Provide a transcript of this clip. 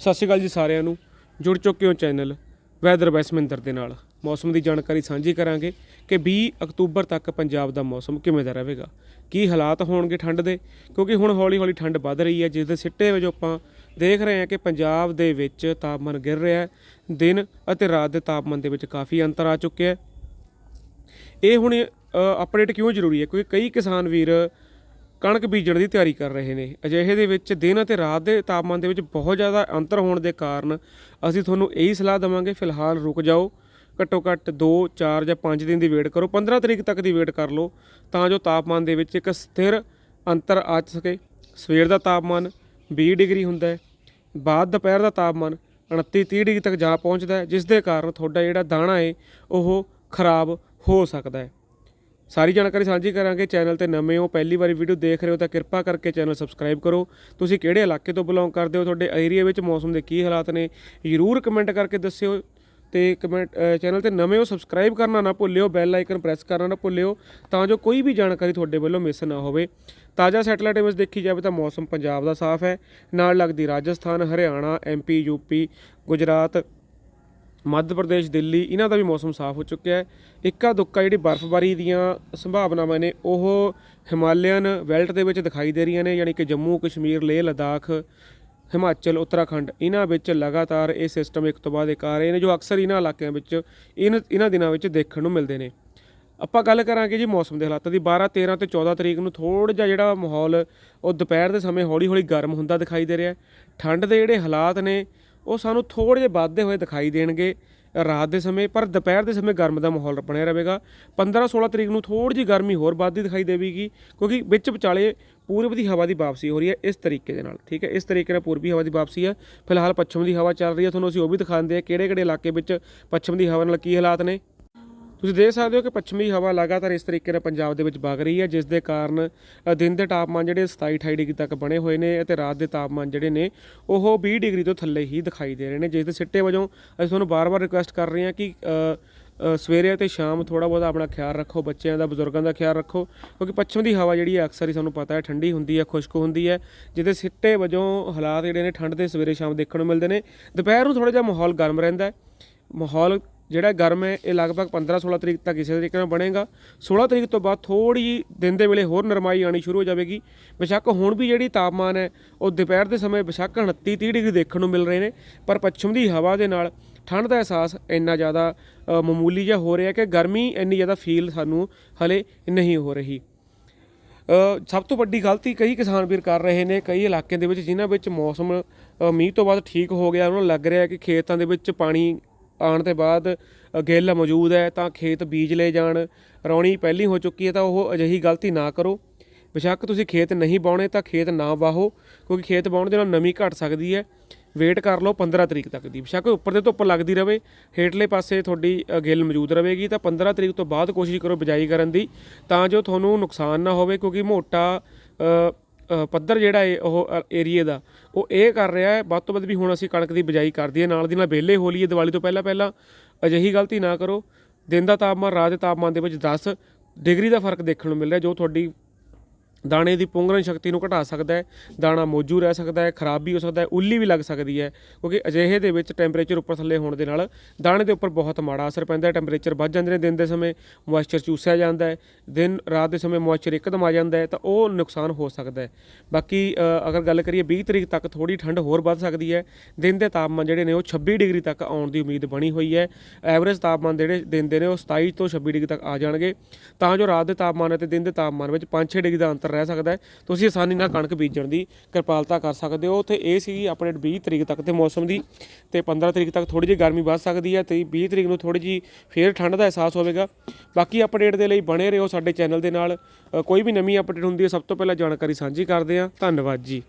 ਸਤਿ ਸ਼੍ਰੀ ਅਕਾਲ ਜੀ ਸਾਰਿਆਂ ਨੂੰ। ਜੁੜ ਚੁੱਕੇ ਹੋ ਚੈਨਲ ਵੈਦਰ ਵੈਸਮਿੰਦਰ ਦੇ ਨਾਲ। ਮੌਸਮ ਦੀ ਜਾਣਕਾਰੀ ਸਾਂਝੀ ਕਰਾਂਗੇ ਕਿ 20 ਅਕਤੂਬਰ ਤੱਕ ਪੰਜਾਬ ਦਾ ਮੌਸਮ ਕਿਵੇਂ ਦਾ ਰਹੇਗਾ। ਕੀ ਹਾਲਾਤ ਹੋਣਗੇ ਠੰਡ ਦੇ? ਕਿਉਂਕਿ ਹੁਣ ਹੌਲੀ-ਹੌਲੀ ਠੰਡ ਵੱਧ ਰਹੀ ਹੈ, ਜਿਸ ਦੇ ਸਿੱਟੇ ਵਜੋਂ ਆਪਾਂ ਦੇਖ ਰਹੇ ਹਾਂ ਕਿ ਪੰਜਾਬ ਦੇ ਵਿੱਚ ਤਾਪਮਾਨ ਗਿਰ ਰਿਹਾ ਹੈ। ਦਿਨ ਅਤੇ ਰਾਤ ਦੇ ਤਾਪਮਾਨ ਦੇ ਵਿੱਚ ਕਾਫੀ ਅੰਤਰ ਆ ਚੁੱਕਿਆ ਹੈ। ਇਹ ਹੁਣ ਅਪਡੇਟ ਕਿਉਂ ਜ਼ਰੂਰੀ ਹੈ? ਕਿਉਂਕਿ ਕਈ ਕਿਸਾਨ ਵੀਰ ਕਣਕ ਬੀਜਣ ਦੀ ਤਿਆਰੀ ਕਰ ਰਹੇ ਨੇ। ਅਜਿਹੇ ਦੇ ਵਿੱਚ ਦਿਨ ਅਤੇ ਰਾਤ ਦੇ ਤਾਪਮਾਨ ਦੇ ਵਿੱਚ ਬਹੁਤ ਜ਼ਿਆਦਾ ਅੰਤਰ ਹੋਣ ਦੇ ਕਾਰਨ ਅਸੀਂ ਤੁਹਾਨੂੰ ਇਹੀ ਸਲਾਹ ਦਵਾਂਗੇ, ਫਿਲਹਾਲ ਰੁਕ ਜਾਓ। ਘੱਟੋ ਘੱਟ 2 4 ਜਾਂ 5 ਦਿਨ ਦੀ ਵੇਟ ਕਰੋ। 15 ਤਰੀਕ ਤੱਕ ਦੀ ਵੇਟ ਕਰ ਲਓ, ਤਾਂ ਜੋ ਤਾਪਮਾਨ ਦੇ ਵਿੱਚ ਇੱਕ ਸਥਿਰ ਅੰਤਰ ਆ ਸਕੇ। ਸਵੇਰ ਦਾ ਤਾਪਮਾਨ 20 ਡਿਗਰੀ ਹੁੰਦਾ ਹੈ, ਬਾਅਦ ਦੁਪਹਿਰ ਦਾ ਤਾਪਮਾਨ 29 30 ਡਿਗਰੀ ਤੱਕ ਜਾ ਪਹੁੰਚਦਾ ਹੈ, ਜਿਸ ਦੇ ਕਾਰਨ ਤੁਹਾਡਾ ਜਿਹੜਾ ਦਾਣਾ ਹੈ, ਉਹ ਖਰਾਬ ਹੋ ਸਕਦਾ ਹੈ। ਸਾਰੀ ਜਾਣਕਾਰੀ ਸਾਂਝੀ ਕਰਾਂਗੇ ਚੈਨਲ ਤੇ ਨਵੇਂ ਹੋ, ਪਹਿਲੀ ਵਾਰੀ ਵੀਡੀਓ ਦੇਖ ਰਹੇ ਹੋ ਤਾਂ ਕਿਰਪਾ ਕਰਕੇ ਚੈਨਲ ਸਬਸਕ੍ਰਾਈਬ ਕਰੋ। ਤੁਸੀਂ ਕਿਹੜੇ ਇਲਾਕੇ ਤੋਂ ਬਿਲੋਂਗ ਕਰਦੇ ਹੋ, ਤੁਹਾਡੇ ਏਰੀਆ ਵਿੱਚ ਮੌਸਮ ਦੇ ਕੀ ਹਾਲਾਤ ਨੇ, ਜ਼ਰੂਰ ਕਮੈਂਟ ਕਰਕੇ ਦੱਸਿਓ ਤੇ ਕਮੈਂਟ ਚੈਨਲ ਤੇ ਨਵੇਂ ਹੋ ਸਬਸਕ੍ਰਾਈਬ ਕਰਨਾ ਨਾ ਭੁੱਲਿਓ ਬੈਲ ਆਈਕਨ ਪ੍ਰੈਸ ਕਰਨਾ ਨਾ ਭੁੱਲਿਓ, ਤਾਂ ਜੋ ਕੋਈ ਵੀ ਜਾਣਕਾਰੀ ਤੁਹਾਡੇ ਵੱਲੋਂ ਮਿਸ ਨਾ ਹੋਵੇ। ਤਾਜ਼ਾ ਸੈਟਲਾਈਟ ਇਮੇਜ ਦੇਖੀ ਜਾਵੇ ਤਾਂ ਮੌਸਮ ਪੰਜਾਬ ਦਾ ਸਾਫ਼ ਹੈ। ਨਾਲ ਲੱਗਦੀ ਰਾਜਸਥਾਨ, ਹਰਿਆਣਾ ਐਮਪੀ ਯੂਪੀ ਗੁਜਰਾਤ ਮੱਧ ਪ੍ਰਦੇਸ਼, ਦਿੱਲੀ, ਇਹਨਾਂ ਦਾ ਵੀ ਮੌਸਮ ਸਾਫ਼ ਹੋ ਚੁੱਕਿਆ ਹੈ। ਇੱਕਾ ਦੁੱਕਾ ਜਿਹੜੀ ਬਰਫ਼ਬਾਰੀ ਦੀਆਂ ਸੰਭਾਵਨਾਵਾਂ ਨੇ, ਉਹ ਹਿਮਾਲਿਅਨ ਵੈਲਟ ਦੇ ਵਿੱਚ ਦਿਖਾਈ ਦੇ ਰਹੀਆਂ ਨੇ, ਯਾਨੀ ਕਿ ਜੰਮੂ, ਕਸ਼ਮੀਰ, ਲੇਹ ਲਦਾਖ, ਹਿਮਾਚਲ, ਉੱਤਰਾਖੰਡ, ਇਹਨਾਂ ਵਿੱਚ ਲਗਾਤਾਰ ਇਹ ਸਿਸਟਮ ਇੱਕ ਤੋਂ ਬਾਅਦ ਇੱਕ ਆ ਰਹੇ ਨੇ, ਜੋ ਅਕਸਰ ਇਹਨਾਂ ਇਲਾਕਿਆਂ ਵਿੱਚ, ਇਨ, ਇਹਨਾਂ ਦਿਨਾਂ ਵਿੱਚ ਦੇਖਣ ਨੂੰ ਮਿਲਦੇ ਨੇ। ਆਪਾਂ ਗੱਲ ਕਰਾਂਗੇ ਜੀ ਮੌਸਮ ਦੇ ਹਾਲਾਤਾਂ ਦੀ। 12 13 ਤੇ 14 ਤਰੀਕ ਨੂੰ ਥੋੜਾ ਜਿਹਾ ਜਿਹੜਾ ਮਾਹੌਲ, ਉਹ ਦੁਪਹਿਰ ਦੇ ਸਮੇਂ ਹੌਲੀ-ਹੌਲੀ ਗਰਮ ਹੁੰਦਾ ਦਿਖਾਈ ਦੇ ਰਿਹਾ ਠੰਡ ਦੇ ਜਿਹੜੇ ਹਾਲਾਤ ਨੇ ਉਹ ਸਾਨੂੰ ਥੋੜੇ ਜਿਹੇ ਵੱਧਦੇ ਹੋਏ ਦਿਖਾਈ ਦੇਣਗੇ ਰਾਤ ਦੇ ਸਮੇਂ, ਪਰ ਦੁਪਹਿਰ ਦੇ ਸਮੇਂ ਗਰਮ ਦਾ ਮਾਹੌਲ ਬਣਿਆ ਰਹੇਗਾ। 15 16 ਤਰੀਕ ਨੂੰ ਥੋੜੀ ਜਿਹੀ ਗਰਮੀ ਹੋਰ ਵੱਧਦੀ ਦਿਖਾਈ ਦੇਵੇਗੀ, ਕਿਉਂਕਿ ਵਿੱਚ ਵਿਚਾਲੇ ਪੂਰਬ ਦੀ ਹਵਾ ਦੀ ਵਾਪਸੀ ਹੋ ਰਹੀ ਹੈ ਇਸ ਤਰੀਕੇ ਦੇ ਨਾਲ, ਠੀਕ ਹੈ? ਇਸ ਤਰੀਕੇ ਨਾਲ ਪੂਰਬੀ ਹਵਾ ਦੀ ਵਾਪਸੀ ਹੈ। ਫਿਲਹਾਲ ਪੱਛਮ ਦੀ ਹਵਾ ਚੱਲ ਰਹੀ ਹੈ, ਤੁਹਾਨੂੰ ਅਸੀਂ ਉਹ ਵੀ ਦਿਖਾਉਂਦੇ ਆ ਕਿਹੜੇ ਕਿਹੜੇ ਇਲਾਕੇ ਵਿੱਚ ਪੱਛਮ ਦੀ ਹਵਾ ਨਾਲ ਕੀ ਹਾਲਾਤ ਨੇ। ਤੁਸੀਂ ਦੇਖ ਸਕਦੇ ਹੋ ਕਿ ਪੱਛਮੀ ਹਵਾ ਲਗਾਤਾਰ ਇਸ ਤਰੀਕੇ ਨਾਲ ਪੰਜਾਬ ਦੇ ਵਿੱਚ ਵਗ ਰਹੀ ਹੈ, ਜਿਸ ਦੇ ਕਾਰਨ ਦਿਨ ਦੇ ਤਾਪਮਾਨ ਜਿਹੜੇ 27 28 ਡਿਗਰੀ ਤੱਕ ਬਣੇ ਹੋਏ ਨੇ ਅਤੇ ਰਾਤ ਦੇ ਤਾਪਮਾਨ ਜਿਹੜੇ ਨੇ ਉਹ 20 ਡਿਗਰੀ ਤੋਂ ਥੱਲੇ ਹੀ ਦਿਖਾਈ ਦੇ ਰਹੇ ਨੇ। ਜਿਸ ਦੇ ਸਿੱਟੇ ਵਜੋਂ ਅਸੀਂ ਤੁਹਾਨੂੰ ਬਾਰ-ਬਾਰ ਰਿਕੁਐਸਟ ਕਰ ਰਹੇ ਹਾਂ ਕਿ ਸਵੇਰੇ ਅਤੇ ਸ਼ਾਮ ਥੋੜਾ ਬਹੁਤਾ ਆਪਣਾ ਖਿਆਲ ਰੱਖੋ, ਬੱਚਿਆਂ ਦਾ, ਬਜ਼ੁਰਗਾਂ ਦਾ ਖਿਆਲ ਰੱਖੋ, ਕਿਉਂਕਿ ਪੱਛਮ ਦੀ ਹਵਾ ਜਿਹੜੀ ਹੈ ਅਕਸਰ ਹੀ ਸਾਨੂੰ ਪਤਾ ਹੈ, ਠੰਡੀ ਹੁੰਦੀ ਹੈ, ਖੁਸ਼ਕ ਹੁੰਦੀ ਹੈ ਜਿਹਦੇ ਸਿੱਟੇ ਵਜੋਂ ਹਾਲਾਤ ਜਿਹੜੇ ਨੇ ਠੰਡ ਦੇ ਸਵੇਰੇ ਸ਼ਾਮ ਦੇਖਣ ਨੂੰ ਮਿਲਦੇ ਨੇ। ਦੁਪਹਿਰ ਨੂੰ ਥੋੜਾ ਜਿਹਾ ਮਾਹੌਲ ਗਰਮ ਰਹਿੰਦਾ ਹੈ। ਮਾਹੌਲ ਜਿਹੜਾ ਗਰਮ ਹੈ, ਇਹ ਲਗਭਗ 15-16 ਤਰੀਕ ਤੱਕ ਇਸੇ ਤਰੀਕੇ ਨਾਲ ਬਣੇਗਾ। 16 ਤਰੀਕ ਤੋਂ ਬਾਅਦ ਥੋੜੀ ਦਿਨ ਦੇ ਵੇਲੇ ਹੋਰ ਨਰਮਾਈ ਆਣੀ ਸ਼ੁਰੂ ਹੋ ਜਾਵੇਗੀ। ਬੇਸ਼ੱਕ ਹੁਣ ਵੀ ਜਿਹੜੀ ਤਾਪਮਾਨ ਹੈ, ਉਹ ਦੁਪਹਿਰ ਦੇ ਸਮੇਂ ਬੇਸ਼ੱਕ 29-30 ਡਿਗਰੀ ਦੇਖਣ ਨੂੰ ਮਿਲ ਰਹੇ ਨੇ, ਪਰ ਪੱਛਮ ਦੀ ਹਵਾ ਦੇ ਨਾਲ ਠੰਡ ਦਾ ਅਹਿਸਾਸ ਇੰਨਾ ਜ਼ਿਆਦਾ ਮਾਮੂਲੀ ਜਿਹਾ ਹੋ ਰਿਹਾ ਕਿ ਗਰਮੀ ਇੰਨੀ ਜ਼ਿਆਦਾ ਫੀਲ ਸਾਨੂੰ ਹਲੇ ਨਹੀਂ ਹੋ ਰਹੀ। ਸਭ ਤੋਂ ਵੱਡੀ ਗਲਤੀ ਕਈ ਕਿਸਾਨ ਵੀਰ ਕਰ ਰਹੇ ਨੇ, ਕਈ ਇਲਾਕਿਆਂ ਦੇ ਵਿੱਚ ਜਿਨ੍ਹਾਂ ਵਿੱਚ ਮੌਸਮ ਮੀਂਹ ਤੋਂ ਬਾਅਦ ਠੀਕ ਹੋ ਗਿਆ, ਉਹਨਾਂ ਨੂੰ ਲੱਗ ਰਿਹਾ ਕਿ ਖੇਤਾਂ ਦੇ ਵਿੱਚ ਪਾਣੀ ਆਉਣ ਤੋਂ ਬਾਅਦ ਗਿੱਲ ਮੌਜੂਦ ਹੈ, ਤਾਂ ਖੇਤ ਬੀਜ ਲਏ ਜਾਣ। ਰੌਣੀ ਪਹਿਲੀ ਹੋ ਚੁੱਕੀ ਹੈ ਤਾਂ ਉਹ ਅਜਿਹੀ ਗਲਤੀ ਨਾ ਕਰੋ। ਬੇਸ਼ੱਕ ਤੁਸੀਂ ਖੇਤ ਨਹੀਂ ਬਾਉਣੇ ਤਾਂ ਖੇਤ ਨਾ ਵਾਹੋ, ਕਿਉਂਕਿ ਖੇਤ ਬਾਉਣ ਦੇ ਨਾਲ ਨਮੀ ਘਟ ਸਕਦੀ ਹੈ। ਵੇਟ ਕਰ ਲਓ 15 ਤਰੀਕ ਤੱਕ ਦੀ। ਬੇਸ਼ੱਕ ਉੱਪਰ ਦੇ ਧੁੱਪ ਲੱਗਦੀ ਰਵੇ, ਹੇਠਲੇ ਪਾਸੇ ਤੁਹਾਡੀ ਗਿੱਲ ਮੌਜੂਦ ਰਹੇਗੀ ਤਾਂ 15 ਤਰੀਕ ਤੋਂ ਬਾਅਦ ਕੋਸ਼ਿਸ਼ ਕਰੋ ਬਿਜਾਈ ਕਰਨ ਦੀ, ਤਾਂ ਜੋ ਤੁਹਾਨੂੰ ਨੁਕਸਾਨ ਨਾ ਹੋਵੇ, ਕਿਉਂਕਿ ਮੋਟਾ ਪੱਧਰ ਜਿਹੜਾ ਏ, ਉਹ ਏਰੀਏ ਦਾ, ਉਹ ਇਹ ਕਰ ਰਿਹਾ ਹੈ, ਵੱਧ ਤੋਂ ਵੱਧ ਵੀ ਹੁਣ ਅਸੀਂ ਕਣਕ ਦੀ ਬਿਜਾਈ ਕਰਦੀ ਹੈ ਨਾਲ ਦੀ ਨਾਲ ਵਿਹਲੇ ਹੋ ਲਈਏ ਦੀਵਾਲੀ ਤੋਂ ਪਹਿਲਾਂ ਪਹਿਲਾਂ, ਅਜਿਹੀ ਗਲਤੀ ਨਾ ਕਰੋ। ਦਿਨ ਦਾ ਤਾਪਮਾਨ, ਰਾਤ ਦੇ ਤਾਪਮਾਨ ਦੇ ਵਿੱਚ 10 ਡਿਗਰੀ ਦਾ ਫ਼ਰਕ ਦੇਖਣ ਨੂੰ ਮਿਲ ਰਿਹਾ, ਜੋ ਤੁਹਾਡੀ ਦਾਣੇ ਦੀ ਪੁੰਗਰਨ ਸ਼ਕਤੀ ਨੂੰ ਘਟਾ ਸਕਦਾ ਹੈ, ਦਾਣਾ ਮੌਜੂ ਰਹਿ ਸਕਦਾ ਹੈ, ਖਰਾਬ ਵੀ ਹੋ ਸਕਦਾ ਹੈ, ਉੱਲੀ ਵੀ ਲੱਗ ਸਕਦੀ ਹੈ, ਕਿਉਂਕਿ ਅਜਿਹੇ ਦੇ ਵਿੱਚ ਟੈਂਪਰੇਚਰ ਉੱਪਰ ਥੱਲੇ ਹੋਣ ਦੇ ਨਾਲ ਦਾਣੇ ਦੇ ਉੱਪਰ ਬਹੁਤ ਮਾੜਾ ਅਸਰ ਪੈਂਦਾ ਹੈ ਟੈਂਪਰੇਚਰ ਵੱਧ ਜਾਂਦੇ ਨੇ ਦਿਨ ਦੇ ਸਮੇਂ ਮੋਇਸਚਰ ਚੂਸਿਆ ਜਾਂਦਾ ਹੈ, ਦਿਨ ਰਾਤ ਦੇ ਸਮੇਂ ਮੋਇਸਚਰ ਇੱਕਦਮ ਆ ਜਾਂਦਾ ਹੈ, ਤਾਂ ਉਹ ਨੁਕਸਾਨ ਹੋ ਸਕਦਾ ਹੈ। ਬਾਕੀ ਅਗਰ ਗੱਲ ਕਰੀਏ 20 ਤਰੀਕ ਤੱਕ ਥੋੜੀ ਠੰਡ ਹੋਰ ਵੱਧ ਸਕਦੀ ਹੈ, ਦਿਨ ਦੇ ਤਾਪਮਾਨ ਜਿਹੜੇ ਨੇ ਉਹ 26 ਡਿਗਰੀ ਤੱਕ ਆਉਣ ਦੀ ਉਮੀਦ ਬਣੀ ਹੋਈ ਹੈ ਐਵਰੇਜ ਤਾਪਮਾਨ ਜਿਹੜੇ ਦਿਨ ਦੇ ਨੇ ਉਹ 27 ਤੋਂ 26 ਡਿਗਰੀ ਤੱਕ ਆ ਜਾਣਗੇ, ਤਾਂ ਜੋ ਰਾਤ ਦੇ ਤਾਪਮਾਨ ਅਤੇ ਦਿਨ ਦੇ ਤਾਪਮਾਨ ਵਿੱਚ 5-6 ਡਿਗਰੀ ਦਾ ਅੰਤਰ ਰਹਿ ਸਕਦਾ ਹੈ। ਤੁਸੀਂ ਆਸਾਨੀ ਨਾਲ ਕਣਕ ਬੀਜਣ ਦੀ ਕਿਰਪਾਲਤਾ ਕਰ ਸਕਦੇ ਹੋ। ਤੇ ਇਹ ਸੀ ਅਪਡੇਟ 20 ਤਰੀਕ ਤੱਕ ਤੇ ਮੌਸਮ ਦੀ ਤੇ 15 ਤਰੀਕ ਤੱਕ ਥੋੜੀ ਜਿਹੀ ਗਰਮੀ ਵੱਧ ਸਕਦੀ ਹੈ ਤੇ 20 ਤਰੀਕ ਨੂੰ ਥੋੜੀ ਜਿਹੀ ਫੇਰ ਠੰਡ ਦਾ ਅਹਿਸਾਸ ਹੋਵੇਗਾ। ਬਾਕੀ ਅਪਡੇਟ ਦੇ ਲਈ ਬਣੇ ਰਹੋ ਸਾਡੇ ਚੈਨਲ ਦੇ ਨਾਲ। ਕੋਈ ਵੀ ਨਵੀਂ ਅਪਡੇਟ ਹੁੰਦੀ ਹੈ, ਸਭ ਤੋਂ ਪਹਿਲਾਂ ਜਾਣਕਾਰੀ ਸਾਂਝੀ ਕਰਦੇ ਹਾਂ। ਧੰਨਵਾਦ ਜੀ।